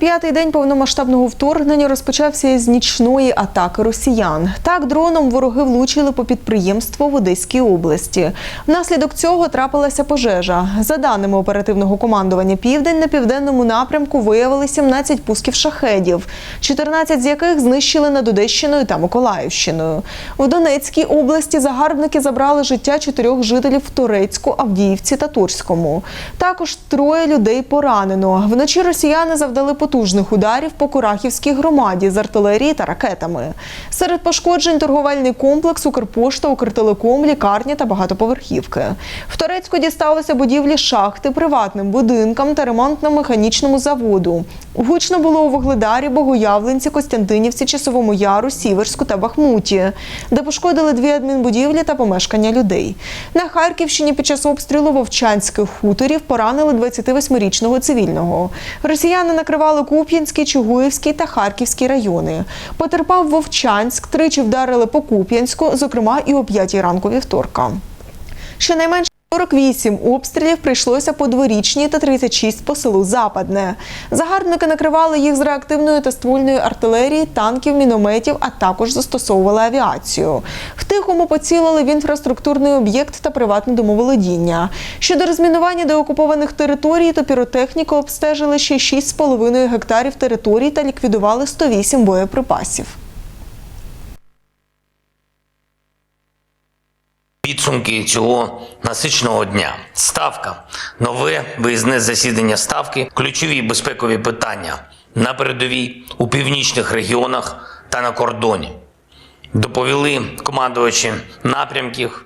405-й день повномасштабного вторгнення розпочався із нічної атаки росіян. Так, дроном вороги влучили по підприємству в Одеській області. Внаслідок цього трапилася пожежа. За даними оперативного командування Південь, на південному напрямку виявили 17 пусків шахедів, 14 з яких знищили над Одещиною та Миколаївщиною. У Донецькій області загарбники забрали життя чотирьох жителів в Торецьку, Авдіївці та Турському. Також троє людей поранено. Вночі росіяни завдали потужних ударів по Курахівській громаді з артилерії та ракетами. Серед пошкоджень торговельний комплекс, Укрпошта, Укртелеком, лікарня та багатоповерхівки. В Торецьку дісталося будівлі шахти, приватним будинкам та ремонтно-механічному заводу. Гучно було у Вугледарі, Богоявленці, Костянтинівці, Часовому Яру, Сіверську та Бахмуті, де пошкодили дві адмінбудівлі та помешкання людей. На Харківщині під час обстрілу вовчанських хуторів поранили 28-річного цивільного. Росіяни накривали Куп'янський, Чугуївський та Харківський райони. Потерпав Вовчанськ, тричі вдарили по Куп'янську, зокрема і о 5 ранку вівторка. Щонайменше 48 обстрілів прийшлося по дворічній та 36 по селу Западне. Загарбники накривали їх з реактивної та ствольної артилерії, танків, мінометів, а також застосовували авіацію. В Тихому поцілили в інфраструктурний об'єкт та приватне домоволодіння. Щодо розмінування деокупованих територій, то піротехніки обстежили ще 6,5 гектарів територій та ліквідували 108 боєприпасів. Підсумки цього насиченого дня. Ставка, нове виїзне засідання ставки, ключові безпекові питання на передовій у північних регіонах та на кордоні. Доповіли командувачі напрямків.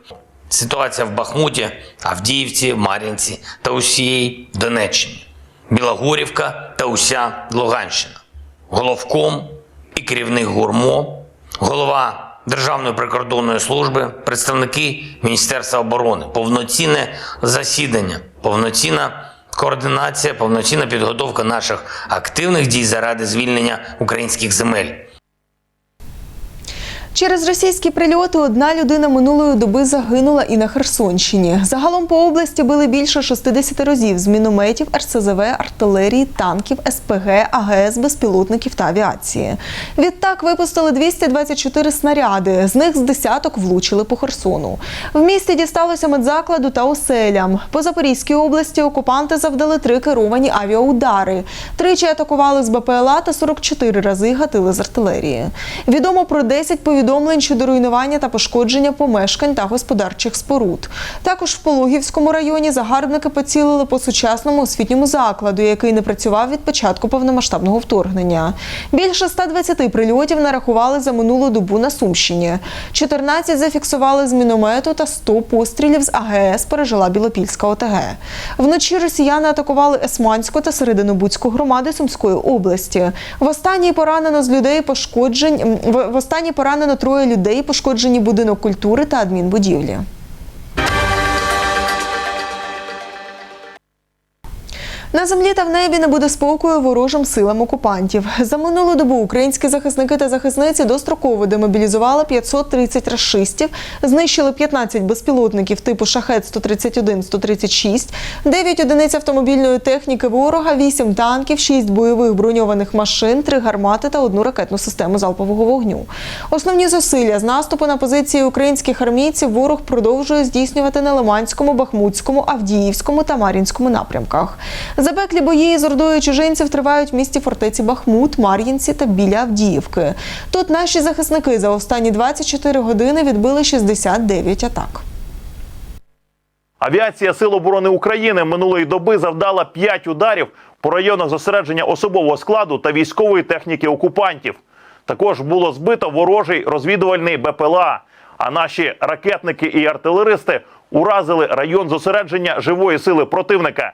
Ситуація в Бахмуті, Авдіївці, Мар'їнці та усієї Донеччині, Білогорівка та уся Луганщина, головком і керівник гурмо, голова Державної прикордонної служби, представники Міністерства оборони, повноцінне засідання, повноцінна координація, повноцінна підготовка наших активних дій заради звільнення українських земель. Через російські прильоти одна людина минулої доби загинула і на Херсонщині. Загалом по області били більше 60 разів з мінометів, РСЗВ, артилерії, танків, СПГ, АГС, безпілотників та авіації. Відтак випустили 224 снаряди. З них з десяток влучили по Херсону. В місті дісталося медзакладу та оселям. По Запорізькій області окупанти завдали три керовані авіаудари. Тричі атакували з БПЛА та 44 рази гатили з артилерії. Відомо про 10 повідомлень щодо руйнування та пошкодження помешкань та господарчих споруд. Також в Пологівському районі загарбники поцілили по сучасному освітньому закладу, який не працював від початку повномасштабного вторгнення. Більше 120 прильотів нарахували за минулу добу на Сумщині. 14 зафіксували з міномету та 100 пострілів з АГС пережила Білопільська ОТГ. Вночі росіяни атакували Есманську та Серединобудську громади Сумської області. В останній поранено з людей пошкоджень. В останній поранено троє людей, пошкоджені будинок культури та адмінбудівлі. На землі та в небі не буде спокою ворожим силам окупантів. За минулу добу українські захисники та захисниці достроково демобілізували 530 рашистів, знищили 15 безпілотників типу шахет 131-136, 9 одиниць автомобільної техніки ворога, 8 танків, 6 бойових броньованих машин, 3 гармати та одну ракетну систему залпового вогню. Основні зусилля з наступу на позиції українських армійців ворог продовжує здійснювати на Лиманському, Бахмутському, Авдіївському та Мар'їнському напрямках. Запеклі бої з ордою чужинців тривають в місті фортеці Бахмут, Мар'їнці та біля Авдіївки. Тут наші захисники за останні 24 години відбили 69 атак. Авіація Сил оборони України минулої доби завдала 5 ударів по районах зосередження особового складу та військової техніки окупантів. Також було збито ворожий розвідувальний БПЛА. А наші ракетники і артилеристи уразили район зосередження живої сили противника.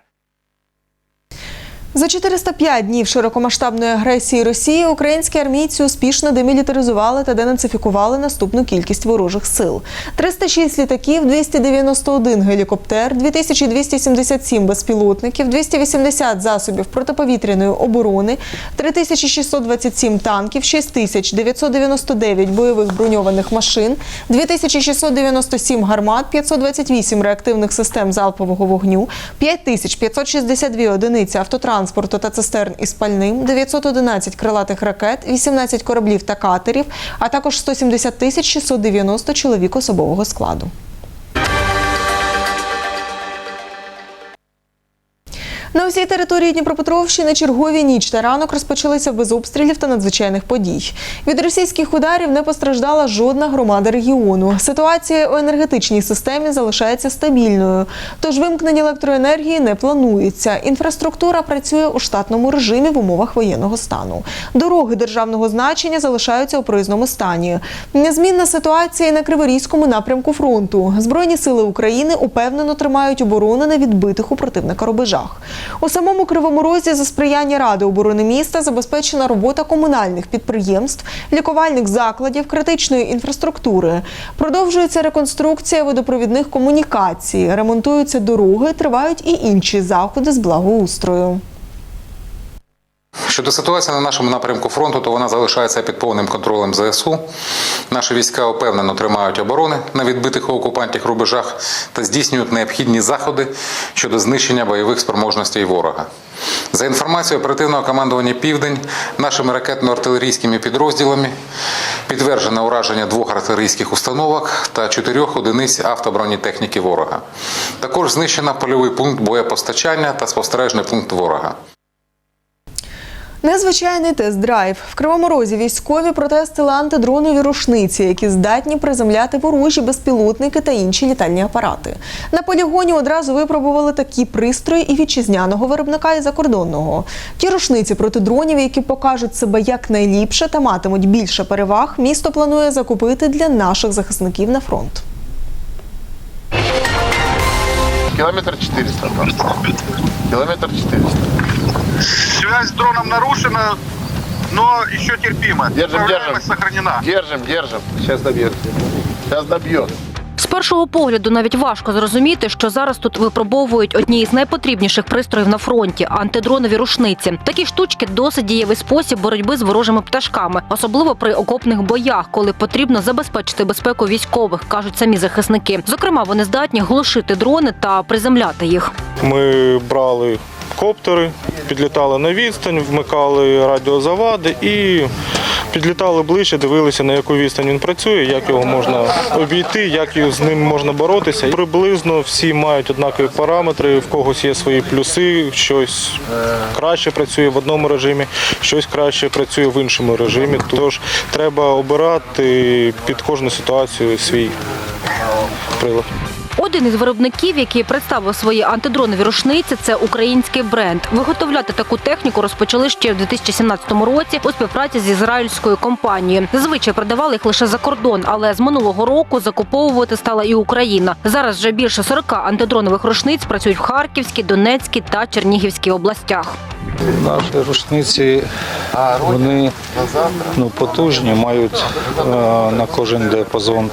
За 405 днів широкомасштабної агресії Росії українські армійці успішно демілітаризували та денацифікували наступну кількість ворожих сил: 306 літаків, 291 гелікоптер, 2277 безпілотників, 280 засобів протиповітряної оборони, 3627 танків, 6999 бойових броньованих машин, 2697 гармат, 528 реактивних систем залпового вогню, 5562 одиниці автотранспорту та цистерн із пальним, 911 крилатих ракет, 18 кораблів та катерів, а також 170 тисяч 690 чоловік особового складу. На усій території Дніпропетровщини чергові ніч та ранок розпочалися без обстрілів та надзвичайних подій. Від російських ударів не постраждала жодна громада регіону. Ситуація у енергетичній системі залишається стабільною, тож вимкнення електроенергії не планується. Інфраструктура працює у штатному режимі в умовах воєнного стану. Дороги державного значення залишаються у проїзному стані. Незмінна ситуація і на Криворізькому напрямку фронту. Збройні сили України упевнено тримають оборону на відбитих у противника рубежах. У самому Кривому Розі за сприяння Ради оборони міста забезпечена робота комунальних підприємств, лікувальних закладів, критичної інфраструктури. Продовжується реконструкція водопровідних комунікацій, ремонтуються дороги, тривають і інші заходи з благоустрою. Щодо ситуації на нашому напрямку фронту, то вона залишається під повним контролем ЗСУ. Наші війська упевнено тримають оборони на відбитих у окупантів рубежах та здійснюють необхідні заходи щодо знищення бойових спроможностей ворога. За інформацією оперативного командування Південь, нашими ракетно-артилерійськими підрозділами підтверджено ураження двох артилерійських установок та чотирьох одиниць автобронетехніки ворога. Також знищено польовий пункт боєпостачання та спостережний пункт ворога. Незвичайний тест-драйв. В Кривому Розі військові протестили антидронові рушниці, які здатні приземляти ворожі безпілотники та інші літальні апарати. На полігоні одразу випробували такі пристрої і вітчизняного виробника, і закордонного. Ті рушниці проти дронів, які покажуть себе якнайліпше та матимуть більше переваг, місто планує закупити для наших захисників на фронт. Километр 400 там. Километр 400. Связь с дроном нарушена, но еще терпимо. Держим, держим. сохранена. Держим, держим. Сейчас добьет. Сейчас добьет. З першого погляду навіть важко зрозуміти, що зараз тут випробовують одні із найпотрібніших пристроїв на фронті антидронові рушниці. Такі штучки досить дієвий спосіб боротьби з ворожими пташками, особливо при окопних боях, коли потрібно забезпечити безпеку військових, кажуть самі захисники. Зокрема, вони здатні глушити дрони та приземляти їх. Ми брали коптери, підлітали на відстань, вмикали радіозавади і підлітали ближче, дивилися, на яку відстань він працює, як його можна обійти, як з ним можна боротися. Приблизно всі мають однакові параметри, в когось є свої плюси, щось краще працює в одному режимі, щось краще працює в іншому режимі. Тож треба обирати під кожну ситуацію свій прилад. Один із виробників, який представив свої антидронові рушниці, це український бренд. Виготовляти таку техніку розпочали ще в 2017 році у співпраці з ізраїльською компанією. Зазвичай продавали їх лише за кордон, але з минулого року закуповувати стала і Україна. Зараз вже більше 40 антидронових рушниць працюють в Харківській, Донецькій та Чернігівській областях. Наші рушниці вони ну, потужні, мають е, на кожен диапазон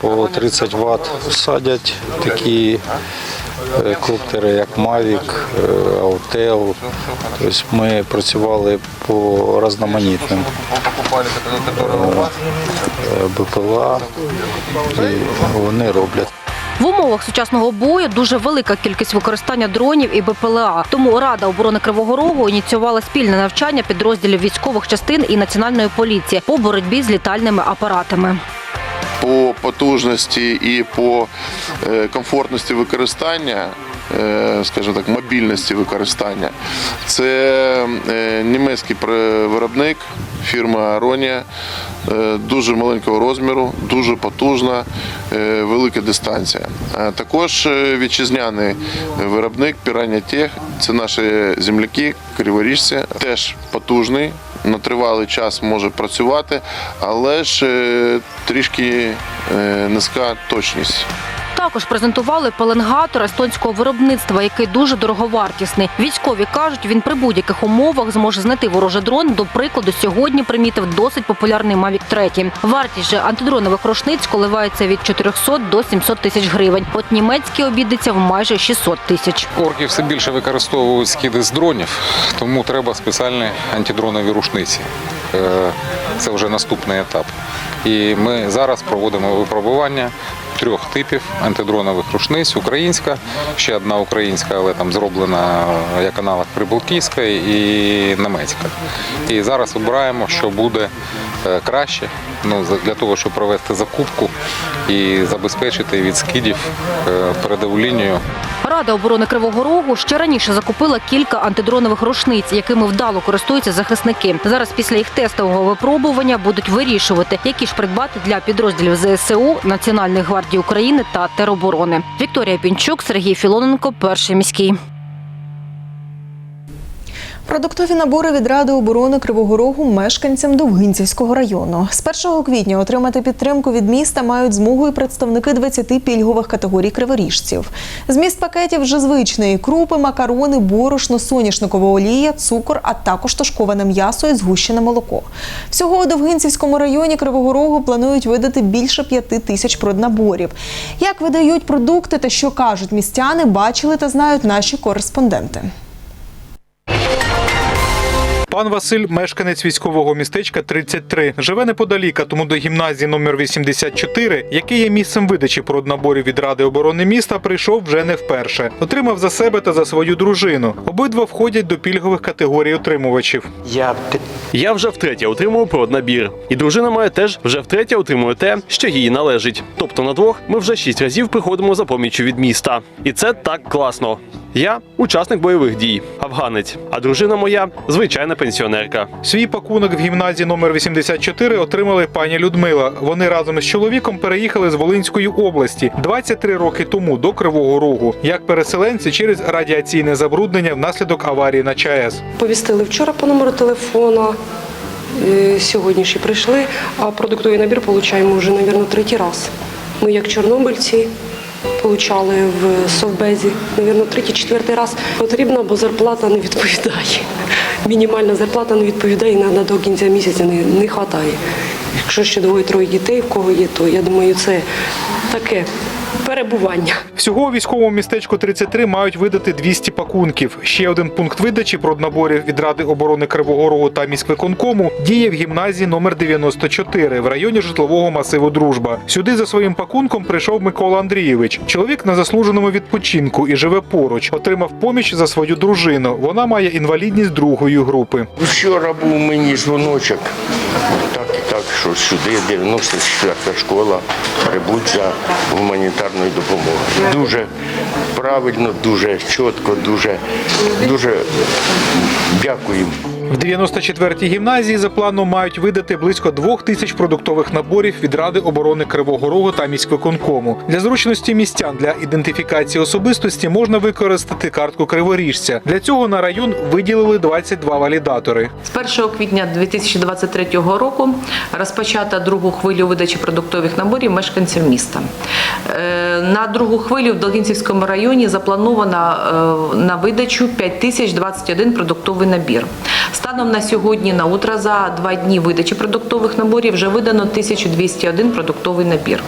по 30 Вт. Садять такі е, коптери, як Mavic, е, Autel. Тобто ми працювали по різноманітним БПЛА, і вони роблять. В умовах сучасного бою дуже велика кількість використання дронів і БПЛА. Тому Рада оборони Кривого Рогу ініціювала спільне навчання підрозділів військових частин і національної поліції по боротьбі з літальними апаратами. По потужності і по е, комфортності використання, е, скажімо так, мобільності використання. Це е, німецький виробник, фірма Аронія, е, дуже маленького розміру, дуже потужна, е, велика дистанція. Також е, вітчизняний виробник Пірання Тех, це наші земляки, криворіжці, теж потужний. На тривалий час може працювати, але ж трішки низька точність. Також презентували пеленгатор естонського виробництва, який дуже дороговартісний. Військові кажуть, він при будь-яких умовах зможе знайти ворожий дрон. До прикладу, сьогодні примітив досить популярний Mavic 3. Вартість же антидронових рушниць коливається від 400 до 700 тисяч гривень. От німецький обійдеться в майже 600 тисяч. Орки все більше використовують скиди з дронів, тому треба спеціальні антидронові рушниці. Це вже наступний етап. І ми зараз проводимо випробування трьох типів антидронових рушниць. Українська, ще одна українська, але там зроблена як аналог прибалтійська і німецька. І зараз обираємо, що буде е, краще ну, для того, щоб провести закупку і забезпечити від скидів е, передову лінію Рада оборони Кривого Рогу ще раніше закупила кілька антидронових рушниць, якими вдало користуються захисники. Зараз після їх тестового випробування будуть вирішувати, які ж придбати для підрозділів ЗСУ, Національної гвардії України та тероборони. Вікторія Пінчук, Сергій Філоненко, перший міський. Продуктові набори від Ради оборони Кривого Рогу мешканцям Довгинцівського району. З 1 квітня отримати підтримку від міста мають змогу і представники 20 пільгових категорій криворіжців. Зміст пакетів вже звичний: крупи, макарони, борошно, соняшникова олія, цукор, а також тушковане м'ясо і згущене молоко. Всього у Довгинцівському районі Кривого Рогу планують видати більше п'яти тисяч проднаборів. Як видають продукти та що кажуть містяни, бачили та знають наші кореспонденти. Пан Василь, мешканець військового містечка 33, живе неподалік, а тому до гімназії номер 84, який є місцем видачі проднаборів від Ради оборони міста, прийшов вже не вперше. Отримав за себе та за свою дружину. Обидва входять до пільгових категорій отримувачів. Я Я вже втретє отримую проднабір. І дружина моя теж вже втретє отримує те, що їй належить. Тобто на двох ми вже шість разів приходимо за поміччю від міста. І це так класно. Я учасник бойових дій, афганець, а дружина моя звичайна пенсіонерка. Свій пакунок в гімназії номер 84 отримали пані Людмила. Вони разом із чоловіком переїхали з Волинської області 23 роки тому до Кривого Рогу, як переселенці через радіаційне забруднення внаслідок аварії на ЧАЕС. Повістили вчора по номеру телефона. е, Сьогодні ще прийшли, а продуктовий набір отримуємо вже, мабуть, третій раз. Ми, як чорнобильці, отримали в Совбезі, мабуть, третій, четвертий раз. Потрібно, бо зарплата не відповідає. Мінімальна зарплата не відповідає, іноді до кінця місяця не, не вистачає. Якщо ще двоє-троє дітей, в кого є, то я думаю, це таке перебування. Всього у військовому містечку 33 мають видати 200 пакунків. Ще один пункт видачі проднаборів від Ради оборони Кривого Рогу та міськвиконкому діє в гімназії номер 94 в районі житлового масиву Дружба. Сюди за своїм пакунком прийшов Микола Андрійович. Чоловік на заслуженому відпочинку і живе поруч. Отримав поміч за свою дружину. Вона має інвалідність другої групи. Вчора був мені дзвоночок, так і так, що сюди 94 школа прибудь за гуманітарною допомогою. Дуже правильно, дуже чітко, дуже, дуже дякую. В 94-й гімназії за планом мають видати близько двох тисяч продуктових наборів від Ради оборони Кривого Рогу та міськвиконкому. Для зручності містян для ідентифікації особистості можна використати картку криворіжця. Для цього на район виділили 22 валідатори. З 1 квітня 2023 року розпочата другу хвилю видачі продуктових наборів мешканців міста. Е, На другу хвилю в Долгінцівському районі заплановано е, на видачу 5021 продуктовий набір. Станом на сьогодні на утро за два дні видачі продуктових наборів вже видано 1201 продуктовий набір.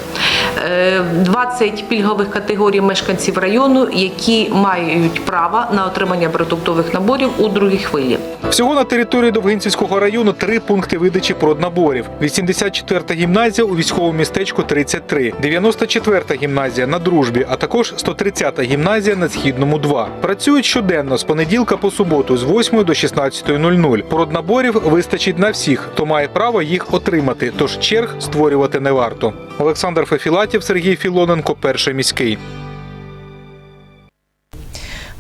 Е, 20 пільгових категорій мешканців району, які мають право на отримання продуктових наборів у другій хвилі. Всього на території Довгинцівського району три пункти видачі проднаборів. 84-та гімназія у військовому містечку 33, 94-та гімназія на дружбі, а також 130-та гімназія на східному 2. Працюють щоденно з понеділка по суботу з 8 до 16.00. Проднаборів вистачить на всіх, хто має право їх отримати. Тож черг створювати не варто. Олександр Фефілатів, Сергій Філоненко, перший міський.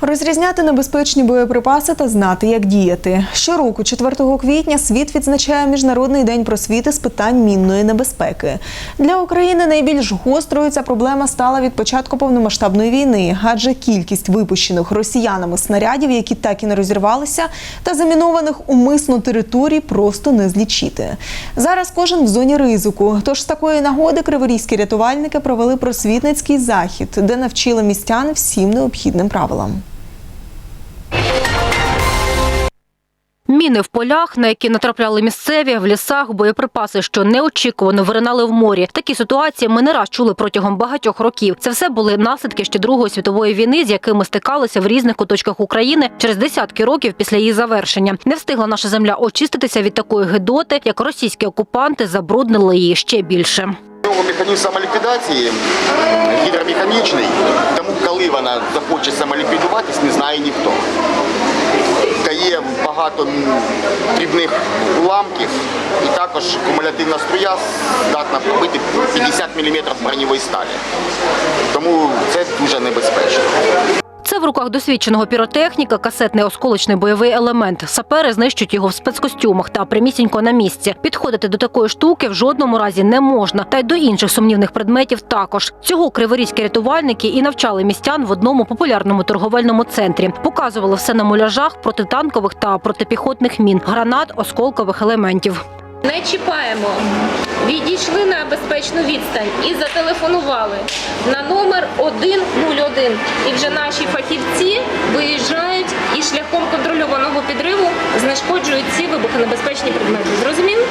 Розрізняти небезпечні боєприпаси та знати, як діяти. Щороку, 4 квітня, світ відзначає Міжнародний день просвіти з питань мінної небезпеки. Для України найбільш гострою ця проблема стала від початку повномасштабної війни, адже кількість випущених росіянами снарядів, які так і не розірвалися, та замінованих умисно територій просто не злічити. Зараз кожен в зоні ризику. Тож з такої нагоди криворізькі рятувальники провели просвітницький захід, де навчили містян всім необхідним правилам. Міни в полях, на які натрапляли місцеві, в лісах, боєприпаси, що неочікувано виринали в морі. Такі ситуації ми не раз чули протягом багатьох років. Це все були наслідки ще Другої світової війни, з якими стикалися в різних куточках України через десятки років після її завершення. Не встигла наша земля очиститися від такої гидоти, як російські окупанти забруднили її ще більше. Механізм самоліквідації гідромеханічний, тому коли вона захоче самоліквідуватись, не знає ніхто. Дає багато дрібних уламків і також кумулятивна струя здатна пробити 50 мм броньової сталі. Тому це дуже небезпечно. Це в руках досвідченого піротехніка, касетний осколочний бойовий елемент. Сапери знищують його в спецкостюмах та прямісінько на місці. Підходити до такої штуки в жодному разі не можна, та й до інших сумнівних предметів також. Цього криворізькі рятувальники і навчали містян в одному популярному торговельному центрі. Показували все на муляжах протитанкових та протипіхотних мін, гранат, осколкових елементів. Не чіпаємо. Відійшли на безпечну відстань і зателефонували на номер 101. І вже наші фахівці виїжджають і шляхом контрольованого підриву знешкоджують ці вибухонебезпечні предмети. Зрозуміли?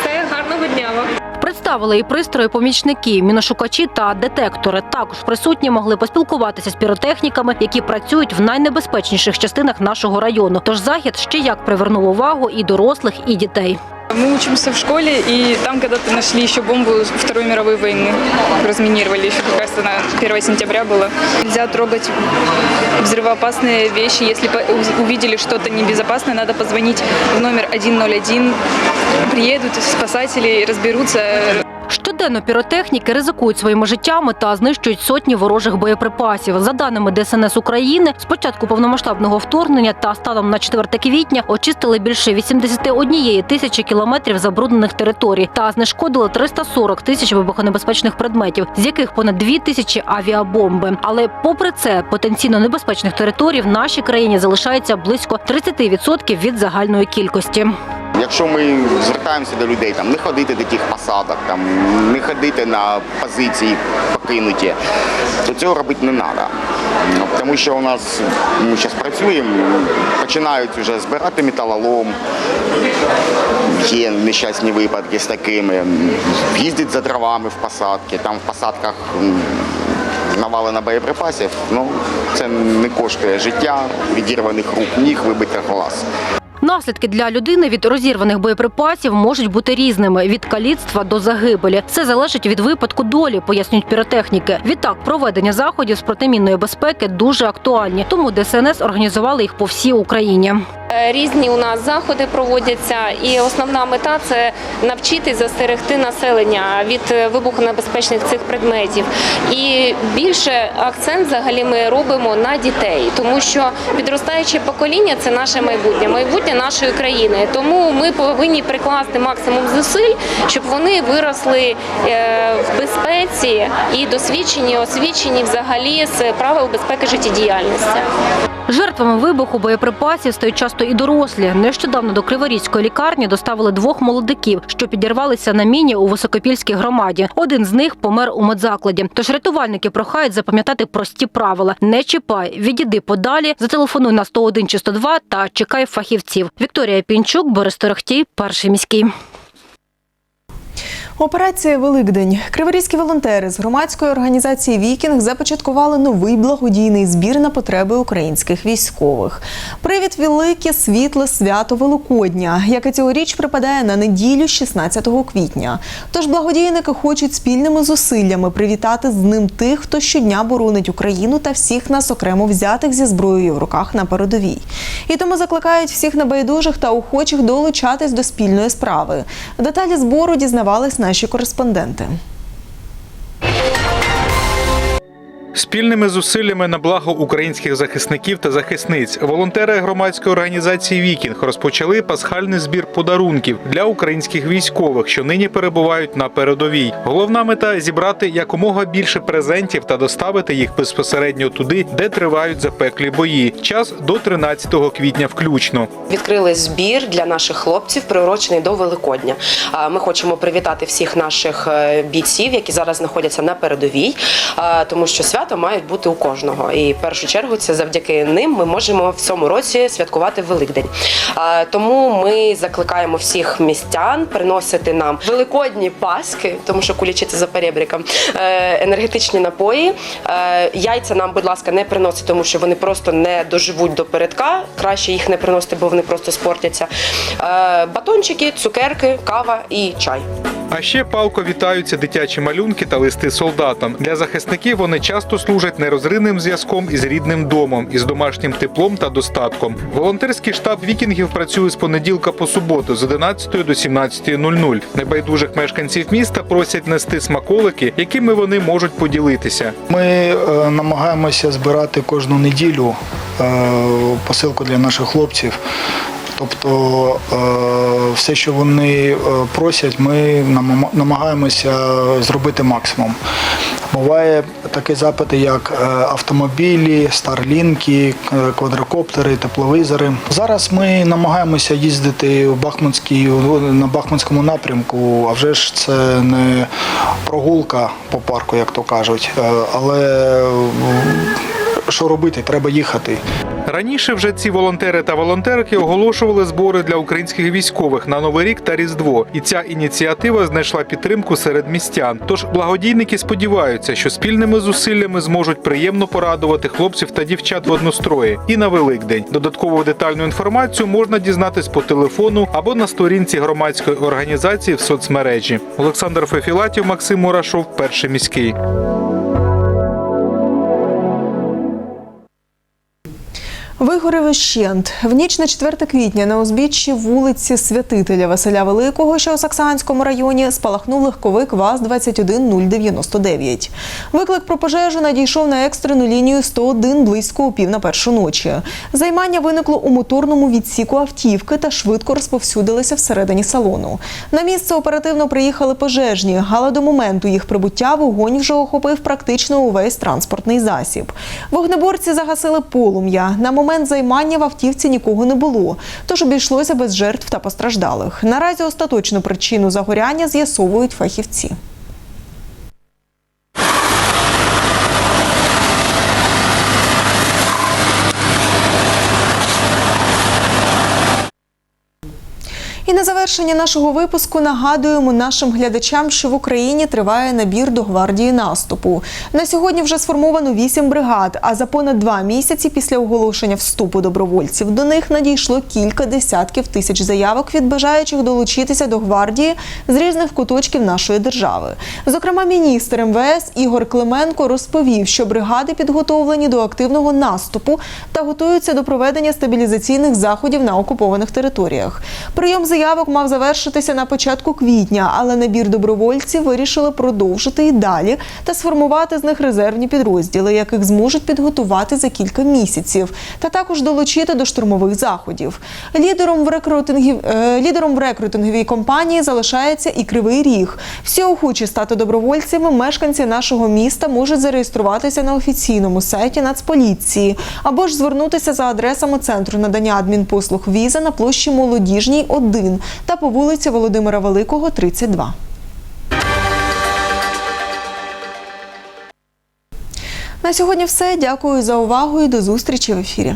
Все, гарного дня вам. Представили і пристрої помічники, міношукачі та детектори. Також присутні могли поспілкуватися з піротехніками, які працюють в найнебезпечніших частинах нашого району. Тож захід ще як привернув увагу і дорослих, і дітей. Мы учимся в школе, и там когда-то нашли еще бомбу Второй мировой войны. Разминировали еще как раз на 1 сентября было. Нельзя трогать взрывоопасные вещи. Если по- увидели что-то небезопасное, надо позвонить в номер 101. Приедут спасатели, разберутся, Щоденно піротехніки ризикують своїми життями та знищують сотні ворожих боєприпасів. За даними ДСНС України, з початку повномасштабного вторгнення та станом на 4 квітня очистили більше 81 тисячі кілометрів забруднених територій та знешкодили 340 тисяч вибухонебезпечних предметів, з яких понад 2 тисячі авіабомби. Але попри це, потенційно небезпечних територій в нашій країні залишається близько 30% від загальної кількості. Якщо ми звертаємося до людей, там не ходити до тих посадок, там не ходити на позиції покинуті, то цього робити не треба. Тому що у нас ми зараз працюємо, починають вже збирати металолом, є нещасні випадки з такими, їздять за дровами в посадки, там в посадках навалено боєприпасів, ну це не коштує життя, відірваних рук, ніг, вибитих глаз. Наслідки для людини від розірваних боєприпасів можуть бути різними від каліцтва до загибелі. Це залежить від випадку долі, пояснюють піротехніки. Відтак, проведення заходів з протимінної безпеки дуже актуальні, тому ДСНС організували їх по всій Україні. Е, Різні у нас заходи проводяться, і основна мета це навчити застерегти населення від е, вибухонебезпечних цих предметів. І більше акцент взагалі ми робимо на дітей, тому що підростаюче покоління це наше майбутнє, майбутнє нашої країни. Тому ми повинні прикласти максимум зусиль, щоб вони виросли е, в безпеці і досвідчені, освічені взагалі з правил безпеки життєдіяльності. Жертвами вибуху боєприпасів стають часто і дорослі. Нещодавно до Криворізької лікарні доставили двох молодиків, що підірвалися на міні у Високопільській громаді. Один з них помер у медзакладі. Тож рятувальники прохають запам'ятати прості правила: не чіпай, відійди подалі, зателефонуй на 101 чи 102 та чекай фахівців. Вікторія Пінчук, Борис Торохтій, перший міський. Операція Великдень. Криворізькі волонтери з громадської організації Вікінг започаткували новий благодійний збір на потреби українських військових. Привід велике світле свято Великодня, яке цьогоріч припадає на неділю 16 квітня. Тож благодійники хочуть спільними зусиллями привітати з ним тих, хто щодня боронить Україну та всіх нас окремо взятих зі зброєю в руках на передовій. І тому закликають всіх небайдужих та охочих долучатись до спільної справи. Деталі збору дізнавались наші кореспонденти. Спільними зусиллями на благо українських захисників та захисниць волонтери громадської організації Вікінг розпочали пасхальний збір подарунків для українських військових, що нині перебувають на передовій. Головна мета зібрати якомога більше презентів та доставити їх безпосередньо туди, де тривають запеклі бої. Час до 13 квітня включно. Відкрили збір для наших хлопців, приурочений до Великодня. Ми хочемо привітати всіх наших е, бійців, які зараз знаходяться на передовій, тому що свято мають бути у кожного. І в першу чергу це завдяки ним ми можемо в цьому році святкувати Великдень. Тому ми закликаємо всіх містян приносити нам великодні паски, тому що кулічі це за перебріком, е, енергетичні напої. Е, Яйця нам, будь ласка, не приносить, тому що вони просто не доживуть до передка. Краще їх не приносити, бо вони просто спортяться. Е, Батончики, цукерки, кава і чай. А ще палко вітаються дитячі малюнки та листи солдатам. Для захисників вони часто служать нерозривним зв'язком із рідним домом, із домашнім теплом та достатком. Волонтерський штаб вікінгів працює з понеділка по суботу з 11 до 17.00. Небайдужих мешканців міста просять нести смаколики, якими вони можуть поділитися. Ми е, намагаємося збирати кожну неділю е, посилку для наших хлопців. Тобто е, все, що вони е, просять, ми намагаємося зробити максимум. Буває такі запити, як е, автомобілі, старлінки, квадрокоптери, тепловізори. Зараз ми намагаємося їздити в Бахмутській, на Бахмутському напрямку, а вже ж це не прогулка по парку, як то кажуть. Але що робити? Треба їхати. Раніше вже ці волонтери та волонтерки оголошували збори для українських військових на Новий рік та Різдво, і ця ініціатива знайшла підтримку серед містян. Тож благодійники сподіваються, що спільними зусиллями зможуть приємно порадувати хлопців та дівчат в однострої і на Великдень. Додаткову детальну інформацію можна дізнатись по телефону або на сторінці громадської організації в соцмережі. Олександр Фефілатів, Максим Мурашов, перший міський. Вигорів ущент. В ніч на 4 квітня на узбіччі вулиці Святителя Василя Великого, що у Саксанському районі, спалахнув легковик ВАЗ-21099. Виклик про пожежу надійшов на екстрену лінію 101 близько у пів на першу ночі. Займання виникло у моторному відсіку автівки та швидко розповсюдилися всередині салону. На місце оперативно приїхали пожежні, але до моменту їх прибуття вогонь вже охопив практично увесь транспортний засіб. Вогнеборці загасили полум'я. На момент займання в автівці нікого не було, тож обійшлося без жертв та постраждалих. Наразі остаточну причину загоряння з'ясовують фахівці. І на завершення нашого випуску нагадуємо нашим глядачам, що в Україні триває набір до гвардії наступу. На сьогодні вже сформовано вісім бригад. А за понад два місяці після оголошення вступу добровольців до них надійшло кілька десятків тисяч заявок від бажаючих долучитися до гвардії з різних куточків нашої держави. Зокрема, міністр МВС Ігор Клименко розповів, що бригади підготовлені до активного наступу та готуються до проведення стабілізаційних заходів на окупованих територіях. Прийом заявок мав завершитися на початку квітня, але набір добровольців вирішили продовжити і далі та сформувати з них резервні підрозділи, яких зможуть підготувати за кілька місяців, та також долучити до штурмових заходів. Лідером в рекрутингі е, лідером в рекрутинговій компанії залишається і кривий ріг. Всі охочі стати добровольцями, мешканці нашого міста можуть зареєструватися на офіційному сайті Нацполіції або ж звернутися за адресами центру надання адмінпослуг віза на площі Молодіжній 1 та по вулиці Володимира Великого 32. На сьогодні все. Дякую за увагу і до зустрічі в ефірі.